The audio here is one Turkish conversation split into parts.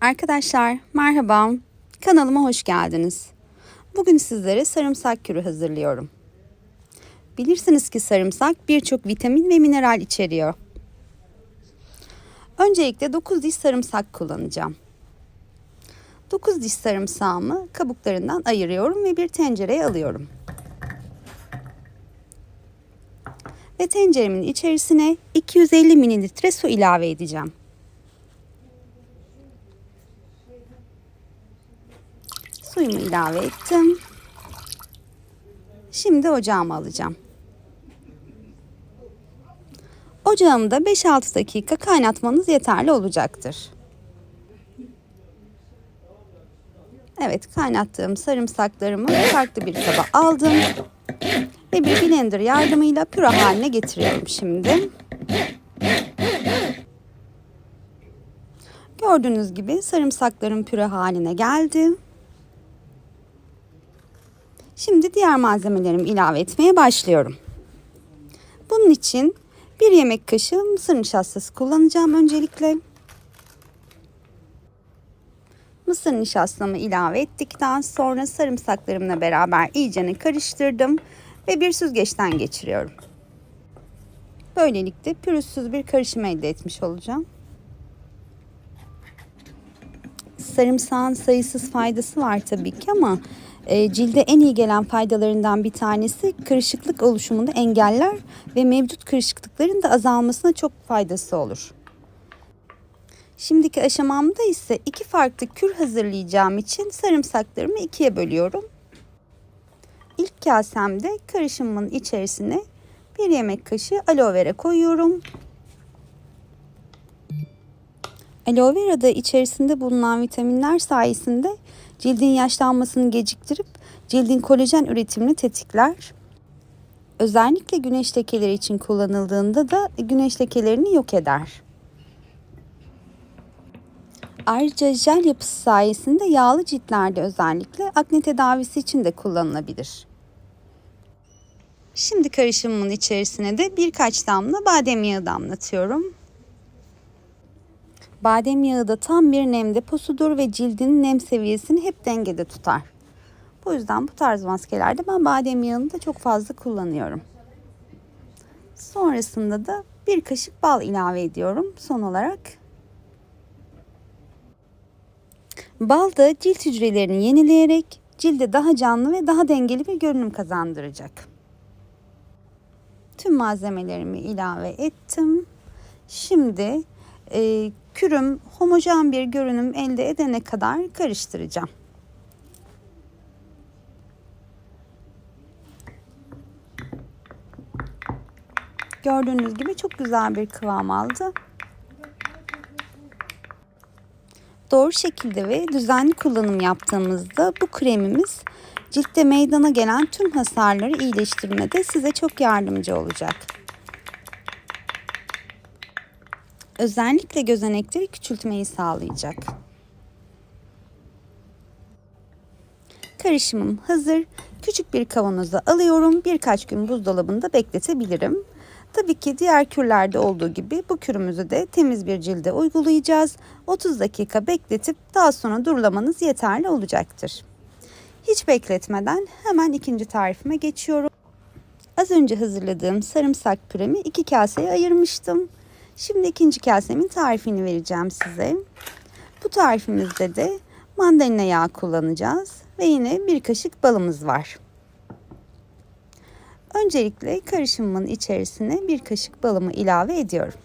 Arkadaşlar merhaba. Kanalıma hoş geldiniz. Bugün sizlere sarımsak kürü hazırlıyorum. Bilirsiniz ki sarımsak birçok vitamin ve mineral içeriyor. Öncelikle 9 diş sarımsak kullanacağım. 9 diş sarımsağımı kabuklarından ayırıyorum ve bir tencereye alıyorum. Ve tenceremin içerisine 250 mililitre su ilave edeceğim. İlave ettim. Şimdi ocağıma alacağım. Ocağımda 5-6 dakika kaynatmanız yeterli olacaktır. Evet kaynattığım sarımsaklarımı farklı bir kaba aldım. Ve bir blender yardımıyla püre haline getiriyorum şimdi. Gördüğünüz gibi sarımsaklarım püre haline geldi. Şimdi diğer malzemelerimi ilave etmeye başlıyorum. Bunun için bir yemek kaşığı mısır nişastası kullanacağım öncelikle. Mısır nişastamı ilave ettikten sonra sarımsaklarımla beraber iyicene karıştırdım ve bir süzgeçten geçiriyorum. Böylelikle pürüzsüz bir karışım elde etmiş olacağım. Sarımsağın sayısız faydası var tabii ki ama cilde en iyi gelen faydalarından bir tanesi kırışıklık oluşumunu engeller ve mevcut kırışıklıkların da azalmasına çok faydası olur. Şimdiki aşamamda ise iki farklı kür hazırlayacağım için sarımsaklarımı ikiye bölüyorum. İlk kasemde karışımın içerisine bir yemek kaşığı aloe vera koyuyorum. Aloe vera da içerisinde bulunan vitaminler sayesinde cildin yaşlanmasını geciktirip cildin kolajen üretimini tetikler. Özellikle güneş lekeleri için kullanıldığında da güneş lekelerini yok eder. Ayrıca jel yapısı sayesinde yağlı ciltlerde özellikle akne tedavisi için de kullanılabilir. Şimdi karışımımın içerisine de birkaç damla badem yağı damlatıyorum. Badem yağı da tam bir nem deposudur ve cildin nem seviyesini hep dengede tutar. Bu yüzden bu tarz maskelerde ben badem yağını da çok fazla kullanıyorum. Sonrasında da bir kaşık bal ilave ediyorum son olarak. Bal da cilt hücrelerini yenileyerek cilde daha canlı ve daha dengeli bir görünüm kazandıracak. Tüm malzemelerimi ilave ettim. Şimdi e, kürüm homojen bir görünüm elde edene kadar karıştıracağım. Gördüğünüz gibi çok güzel bir kıvam aldı. Doğru şekilde ve düzenli kullanım yaptığımızda bu kremimiz ciltte meydana gelen tüm hasarları iyileştirmede size çok yardımcı olacak. Özellikle gözenekleri küçültmeyi sağlayacak. Karışımım hazır. Küçük bir kavanoza alıyorum. Birkaç gün buzdolabında bekletebilirim. Tabii ki diğer kürlerde olduğu gibi bu kürümüzü de temiz bir cilde uygulayacağız. 30 dakika bekletip daha sonra durulamanız yeterli olacaktır. Hiç bekletmeden hemen ikinci tarifime geçiyorum. Az önce hazırladığım sarımsak püremi iki kaseye ayırmıştım. Şimdi ikinci kasemin tarifini vereceğim size. Bu tarifimizde de mandalina yağı kullanacağız ve yine bir kaşık balımız var. Öncelikle karışımımın içerisine bir kaşık balımı ilave ediyorum.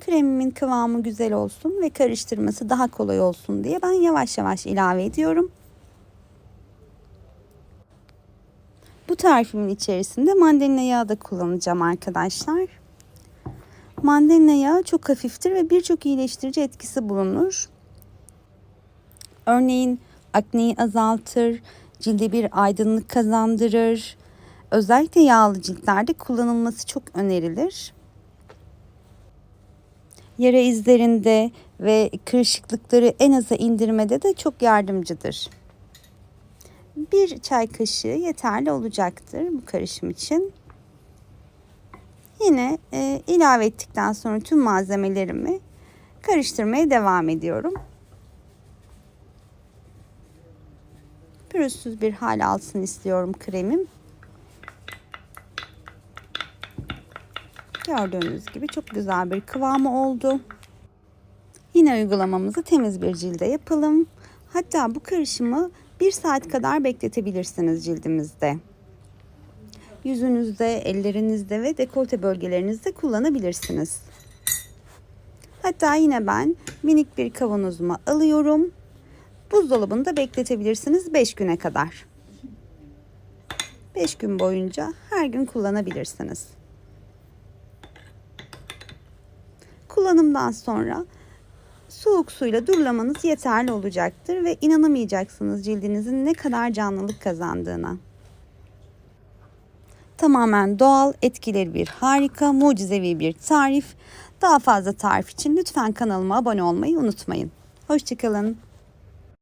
Kremimin kıvamı güzel olsun ve karıştırması daha kolay olsun diye ben yavaş yavaş ilave ediyorum. Bu tarifimin içerisinde mandalina yağı da kullanacağım arkadaşlar. Mandalina yağı çok hafiftir ve birçok iyileştirici etkisi bulunur. Örneğin akneyi azaltır, cilde bir aydınlık kazandırır. Özellikle yağlı ciltlerde kullanılması çok önerilir. Yara izlerinde ve kırışıklıkları en aza indirmede de çok yardımcıdır. Bir çay kaşığı yeterli olacaktır bu karışım için. Yine e, ilave ettikten sonra tüm malzemelerimi karıştırmaya devam ediyorum. Pürüzsüz bir hal alsın istiyorum kremim. Gördüğünüz gibi çok güzel bir kıvamı oldu. Yine uygulamamızı temiz bir cilde yapalım. Hatta bu karışımı bir saat kadar bekletebilirsiniz cildimizde. Yüzünüzde, ellerinizde ve dekolte bölgelerinizde kullanabilirsiniz. Hatta yine ben minik bir kavanozuma alıyorum. Buzdolabında bekletebilirsiniz 5 güne kadar. 5 gün boyunca her gün kullanabilirsiniz. Kullanımdan sonra soğuk suyla durulamanız yeterli olacaktır ve inanamayacaksınız cildinizin ne kadar canlılık kazandığına. Tamamen doğal, etkileri bir harika, mucizevi bir tarif. Daha fazla tarif için lütfen kanalıma abone olmayı unutmayın. Hoşçakalın.